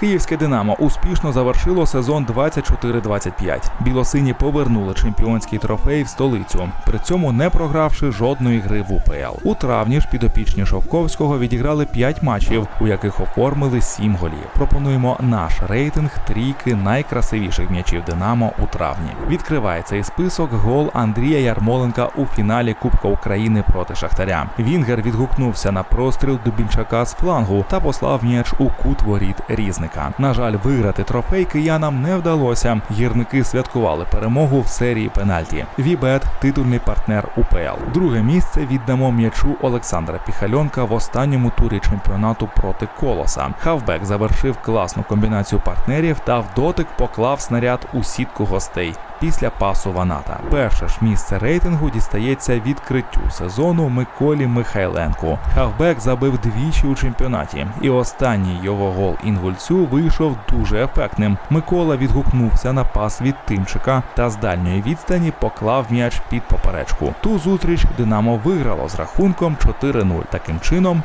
Київське Динамо успішно завершило сезон 24-25. Білосині повернули чемпіонський трофей в столицю, при цьому не програвши жодної гри в УПЛ. У травні ж підопічні Шовковського відіграли 5 матчів, у яких оформили 7 голів. Пропонуємо наш рейтинг трійки найкрасивіших м'ячів Динамо у травні. Відкриває цей список гол Андрія Ярмоленка у фіналі Кубка України проти Шахтаря. Вінгер відгукнувся на простріл Дубінчака з флангу та послав м'яч у кут воріт різника. На жаль, виграти трофей киянам не вдалося. Гірники святкували перемогу в серії пенальті. Вібет титульний партнер УПЛ. Друге місце віддамо м'ячу Олександра Піхальонка в останньому турі чемпіонату проти Колоса. Хавбек завершив класну комбінацію партнерів та в дотик поклав снаряд у сітку гостей. Після пасу Ваната перше ж місце рейтингу дістається відкриттю сезону Миколі Михайленку. Хавбек забив двічі у чемпіонаті, і останній його гол інгульцю вийшов дуже ефектним. Микола відгукнувся на пас від Тимчика та з дальньої відстані поклав м'яч під поперечку. Ту зустріч Динамо виграло з рахунком 4-0. Таким чином